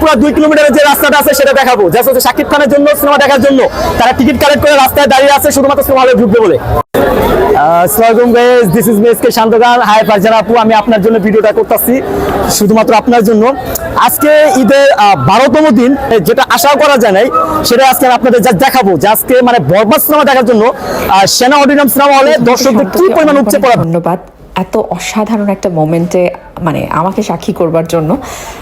পুরো দুই কিলোমিটারের যে রাস্তাটা আছে সেটা দেখাবো। শাকিব খানের জন্য সিনেমা দেখার জন্য। তারা টিকিট কালেক্ট করে রাস্তায় দাঁড়িয়ে আছে, শুধুমাত্র সিনেমা হলে ঢুকবে বলে। হাই ফারজান আপু, আমি আপনার জন্য ভিডিওটা করতেছি, শুধুমাত্র আপনার জন্য। আজকে ঈদের বারোতম দিন, যেটা আশা করা যায় নাই, সেটা আজকে আপনাদের যা দেখাবো। যে আজকে মানে বরবাদ সিনেমা দেখার জন্য সেনা অডিনাম সিনেমা হলে দর্শকদের কি পরিমাণ উপচে পড়া ধন্যবাদ। এত অসাধারণ একটা মোমেন্টে মানে আমাকে সাক্ষী করবার জন্য।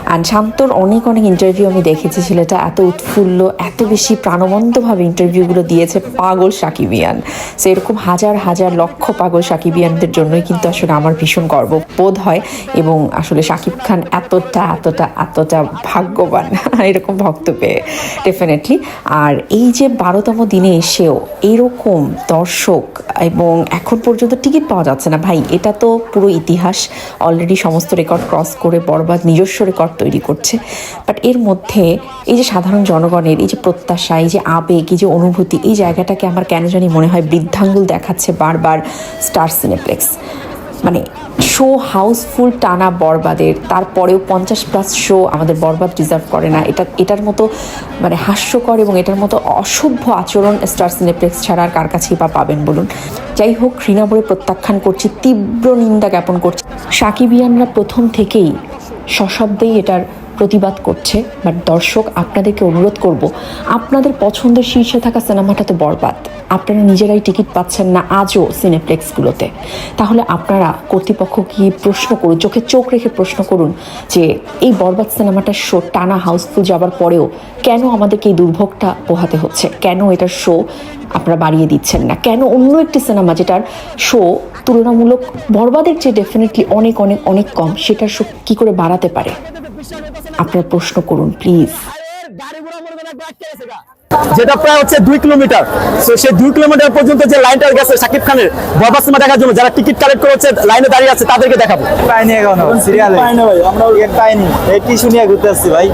অ্যান্ড শান্তর অনেক অনেক ইন্টারভিউ আমি দেখেছি, ছেলেটা এত উৎফুল্ল, এত বেশি প্রাণবন্তভাবে ইন্টারভিউগুলো দিয়েছে পাগল সাকিবিয়ান সো এরকম হাজার হাজার লক্ষ পাগল সাকিবিয়ানদের জন্যই কিন্তু আসলে আমার ভীষণ গর্ব বোধ হয় এবং আসলে সাকিব খান এতটা এতটা এতটা ভাগ্যবান এরকম ভক্ত পেয়ে ডেফিনেটলি আর এই যে বারোতম দিনে এসেও এরকম দর্শক এবং এখন পর্যন্ত টিকিট পাওয়া যাচ্ছে না। ভাই, এটা তো পুরো ইতিহাস অলরেডি সমস্ত রেকর্ড ক্রস করে বরবাদ, নিজস্ব রেকর্ড তৈরি করছে। বাট এর মধ্যে এই যে সাধারণ জনগণের এই যে প্রত্যাশা, এই যে আবেগ, এই যে অনুভূতি, এই জায়গাটাকে আমার কেন জানি মনে হয় বৃদ্ধাঙ্গুল দেখাচ্ছে বারবার স্টার সিনেপ্লেক্স মানে শো হাউসফুল টানা বরবাদের, তারপরেও পঞ্চাশ প্লাস শো আমাদের বরবাদ ডিজার্ভ করে না। এটা, এটার মতো মানে হাস্যকর এবং এটার মতো অসভ্য আচরণ স্টার সিনেপ্লেক্স ছাড়া আর কার কাছেই বা পাবেন বলুন। যাই হোক, ঘৃণাবরে প্রত্যাখ্যান করছি, তীব্র নিন্দা জ্ঞাপন করছি। সাকিবিয়ানরা প্রথম থেকেই সশব্দেই এটার প্রতিবাদ করছে বাট দর্শক, আপনাদেরকে অনুরোধ করব, আপনাদের পছন্দের শীর্ষে থাকা সিনেমাটা তো বরবাদ। আপনারা নিজেরাই টিকিট পাচ্ছেন না আজও সিনেপ্লেক্সগুলোতে। তাহলে আপনারা কর্তৃপক্ষ কি প্রশ্ন করুন, চোখে চোখ রেখে প্রশ্ন করুন যে, এই বরবাদ সিনেমাটার শো টানা হাউসফুল যাবার পরেও কেন আমাদেরকে এই দুর্ভোগটা পোহাতে হচ্ছে? কেন এটার শো আপনারা বাড়িয়ে দিচ্ছেন না? কেন অন্য একটি সিনেমা যেটার শো তুলনামূলক বরবাদের চেয়ে ডেফিনেটলি অনেক অনেক অনেক কম, সেটার শো কী করে বাড়াতে পারে? আপনারা প্রশ্ন করুন প্লিজ যেটা প্রায় হচ্ছে দুই কিলোমিটার। তো সেই দুই কিলোমিটার পর্যন্ত যে লাইনটা গেছে শাকিব খানের বরবাদ সিনেমা দেখার জন্য যারা টিকিট কালেক্ট করে হচ্ছে লাইনে দাঁড়িয়ে আছে তাদেরকে দেখাবো। পাইনি এখনও সিরিয়ালে? টিকিট পাইনি। এই টিস্যু নিয়ে ঘুরতে আসছি ভাই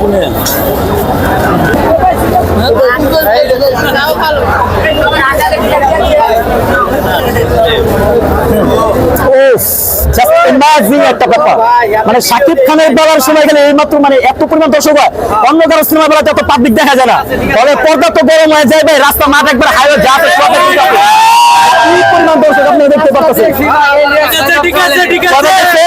ওফ জাস্ট একটা ব্যাপার। মানে শাকিব খানের বেলার সময় গেলে এইমাত্র মানে এত পরিমাণ দর্শক হয় অন্য কারও সিনেমা বেলাতে এত পাবলিক দেখা যায় না। তবে পর্দা তো গরম হয়ে যায় ভাই রাস্তা মাঠ একবার হাইওয়ে যা। কি পরিমাণ দর্শক আপনি দেখতে পাচ্ছেন? ঠিক আছে ঠিক আছে।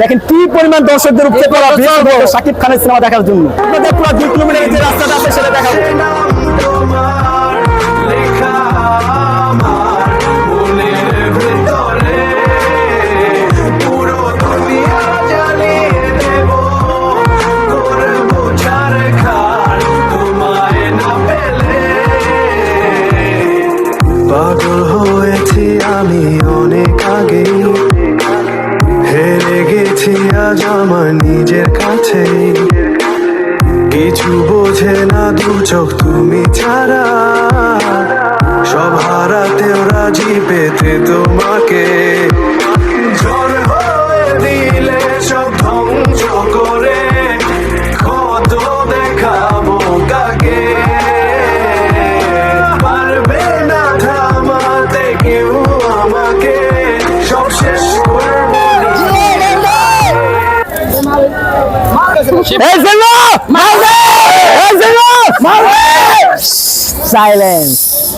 দেখেন। কি পরিমাণ দর্শকদের শাকিব খানের সিনেমা দেখার জন্য। পুরো দুই কিলোমিটারের যে রাস্তাটা আছে সেটা দেখাবো। পাগল হয়েছি আমি অনেক আগে। হেরে গেছি আজ আমার নিজের কাছে। কিছু বোঝে না দু চোখ তুমি ছাড়া। সব হারাতেও রাজি পেতে তোমাকে। Silence.